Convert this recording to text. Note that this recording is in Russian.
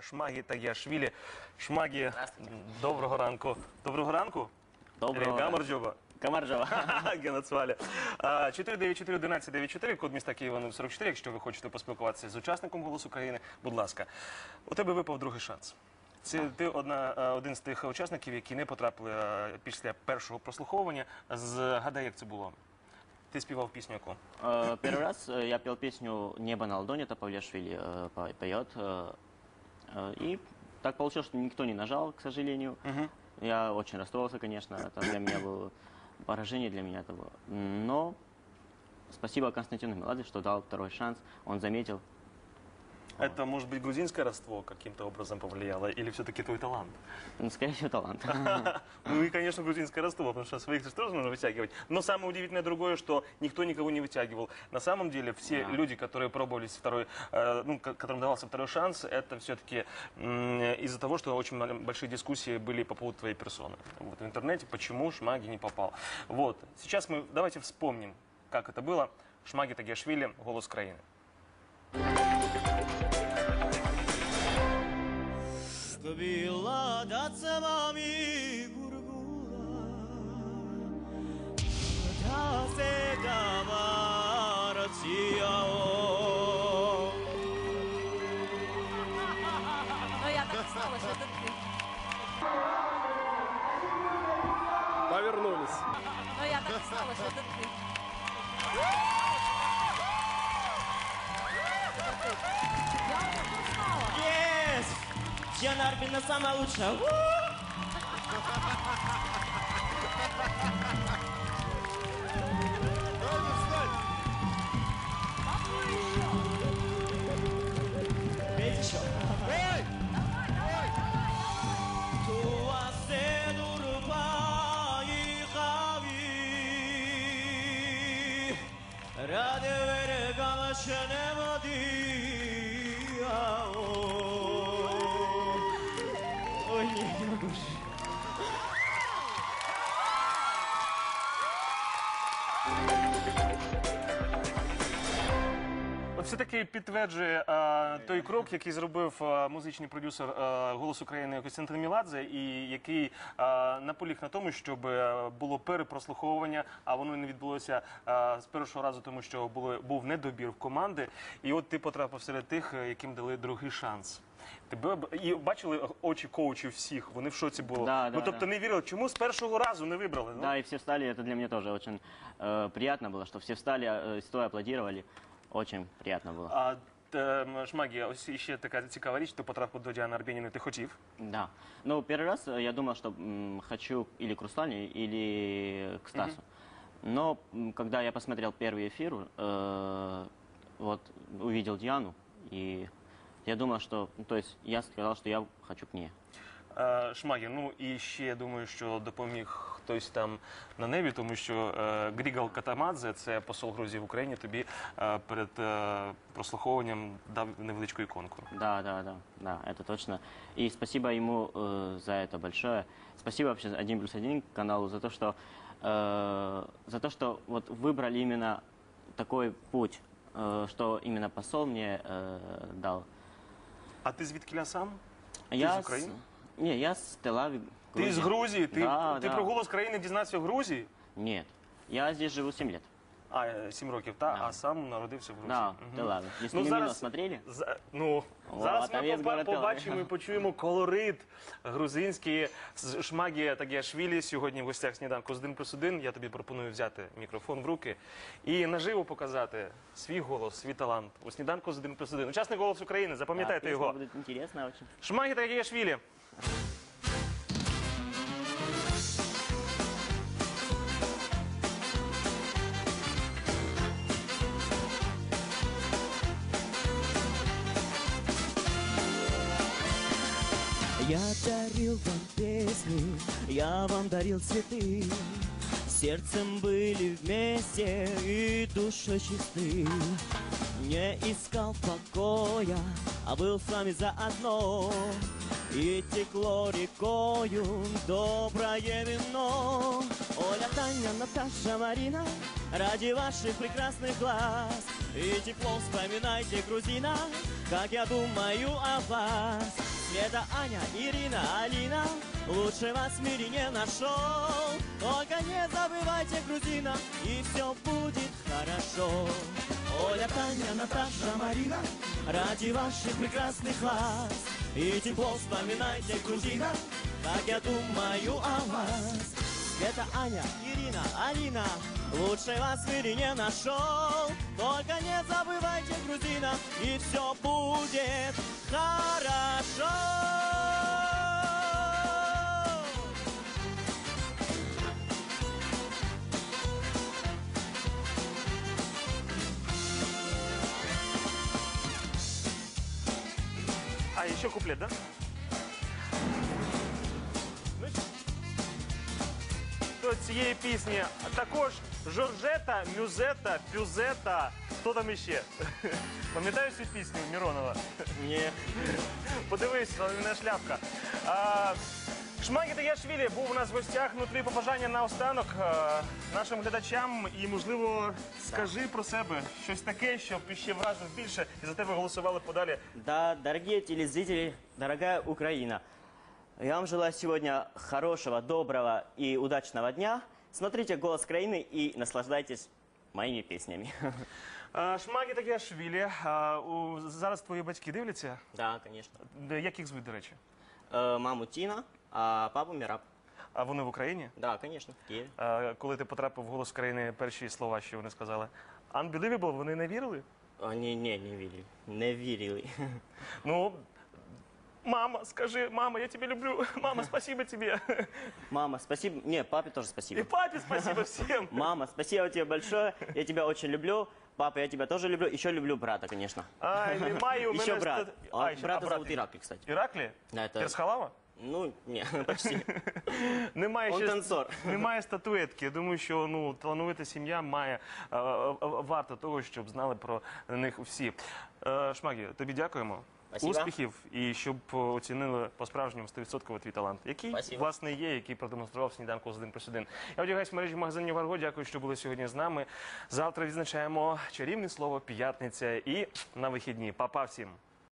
Шмагі та Яшвілі. Шмагі, Здравствуйте. доброго ранку. Доброго ранку. Доброго Гамарджоба. Камаржова. Генацвалі. 494-1194, код міста Києва 044, якщо ви хочете поспілкуватися з учасником «Голосу України», будь ласка. У тебе випав другий шанс. Це ти одна, е, один з тих учасників, які не потрапили е, після першого прослуховування. Згадай, як це було. Ти співав пісню яку? Э, Первый раз э, я пел песню «Небо на ладони», это Павлешвили э, по- поет. Э, И так получилось, что никто не нажал, к сожалению. Я очень расстроился, конечно. Это для меня было поражение, для меня это было. Но спасибо Константину Меладзе, что дал второй шанс. Он заметил. Это, может быть, грузинское родство каким-то образом повлияло, или все-таки твой талант? ну, Скорее всего, талант. Ну и, конечно, грузинское родство, потому что своих же тоже нужно вытягивать. Но самое удивительное другое, что никто никого не вытягивал. На самом деле, все люди, которые пробовались второй, э, ну, ко- которым давался второй шанс, это все-таки из-за того, что очень большие дискуссии были по поводу твоей персоны. Вот, в интернете, почему Шмаги не попал. Вот, сейчас мы давайте вспомним, как это было. Шмаги Тагиашвили, «Голос Краины». Bila da sama mi gurgula Da se da Ну я так знала, що це ти. Повернулись. Ну я так знала, що це ти. Диана Арбина самая лучшая. У! Петь От все-таки підтверджує е, той крок, який зробив е, музичний продюсер е, «Голос України» Костянтин Міладзе, і який е, наполіг на тому, щоб е, було перепрослуховування, а воно не відбулося е, з першого разу, тому що були, був недобір в команди. І от ти потрапив серед тих, е, яким дали другий шанс. Тебе б- і бачили очі коучів всіх, вони в шоці були. Да, ну да, тобто да. не вірили, чому з першого разу не вибрали? Ну, Да, и все встали, это для меня тоже очень э, приятно было, что все встали, э, стоя аплодировали. Очень приятно было. А е, Шмагі, ось ще така цікава річ, ти потрапив до Діани Арбєніної, ти хотів? Да. Ну, первый раз э, я думал, что м, хочу или к Руслане, или к Стасу. Но м, когда я посмотрел первый эфир, э, вот увидел Диану, и я думал, что, ну, то есть я сказал, что я хочу к ней. Е, Шмагі, ну і ще я думаю, що допоміг хтось там на небі, тому що е, Грігал Катамадзе, це посол Грузії в Україні, тобі е, перед е, прослуховуванням дав невеличку іконку. Да, да, да, да, это точно. И спасибо ему э, за это большое. Спасибо вообще один плюс один каналу за то, что э, за то, что вот выбрали именно такой путь, э, что именно посол мне э, дал. А ти звідкиля сам? я з України? Не, я с Телави. Ти з Грузії? Ти, Да, ти да. про голос країни дізнався в Грузії? Нет, я здесь живу 7 лет. А, е, сім років, та, Да. а сам народився в Грузії. Да, Мгм. Телави. Если Ну, не зараз- минус смотрели? За- ну, О, зараз там ми є поба- побачимо і почуємо колорит грузинський з Шмагі Тагіашвілі. Сьогодні в гостях сніданку з 1 плюс 1. Я тобі пропоную взяти мікрофон в руки і наживо показати свій голос, свій талант у сніданку з 1 плюс 1. Учасник голос України, запам'ятайте Да, його. песня будет интересная очень. Шмагі Тагіашвілі. Я дарил вам песни, я вам дарил цветы. Сердцем были вместе и душой чисты. Не искал покоя, а был с вами заодно. И текло рекою доброе вино. Оля, Таня, Наташа, Марина, ради ваших прекрасных глаз. И тепло вспоминайте, грузина, как я думаю о вас. Света, Аня, Ирина, Алина, лучше вас в мире не нашел. Только не забывайте грузина, и все будет хорошо. Оля, Таня, Наташа, Марина, ради ваших прекрасных глаз. И тепло вспоминайте грузина, как я думаю о вас. Света, Аня, Ирина, Алина, лучше вас в мире не нашел. Только не забывайте грузина, и все будет хорошо. А ще куплет, да? Ну, До цієї пісні також Жоржета, Мюзета, Пюзета. Хто там іще? Пам'ятаєш цю пісню Міронова? Не. Подивись, не шляпка. А, Шмагі Тагіашвілі був у нас в гостях. Ну, тобі побажання наостанок а, нашим глядачам. І, можливо, скажи про себе щось таке, щоб ще вразив більше і за тебе голосували подалі. Да, дорогие телезрители, дорогая Украина, я вам желаю сегодня хорошего, доброго и удачного дня. Смотрите «Голос Украины» и наслаждайтесь моими песнями. А, Шмагі а, у- зараз твої батьки дивляться. Да, конечно. Де- Як їх звуть, до речі? Э, Маму Тина, а папу Мираб. А вони в Україні? Да, конечно, в Киеве. А, коли ти потрапив в голос країни, перші слова, що вони сказали? Unbelievable, вони не вірили? Они не, не верили. Не верили. Ну, мама, скажи, мама, я тебе люблю. Мама, спасибо тебе. Мама, спасибо. Не, папе тоже И спасибо. папе спасибо всем. Мама, спасибо тебе большое. Я тебя очень люблю. Папа, я тебя тоже люблю. Еще люблю брата, конечно. Ай, немає у Еще мене... брат. ста- А Ай, ще- брата а брат зовут який? Ираклий, кстати. Іраклі? Да, это... Персхалава? Ну, не, почти. Немає Он ще танцор. немає статуетки. Я думаю, що ну талановита сім'я має е, е, варто того, щоб знали про них всі. Е, Шмагі, тобі дякуємо. Спасибо. Успіхів і щоб е, оцінили по-справжньому 100% твій талант, який Спасибо. власне є, який продемонстрував сніданку з один плюс один. Я одягаюсь в мережі магазинів Варго. Дякую, що були сьогодні з нами. Завтра відзначаємо чарівне слово п'ятниця і на вихідні. Па-па всім.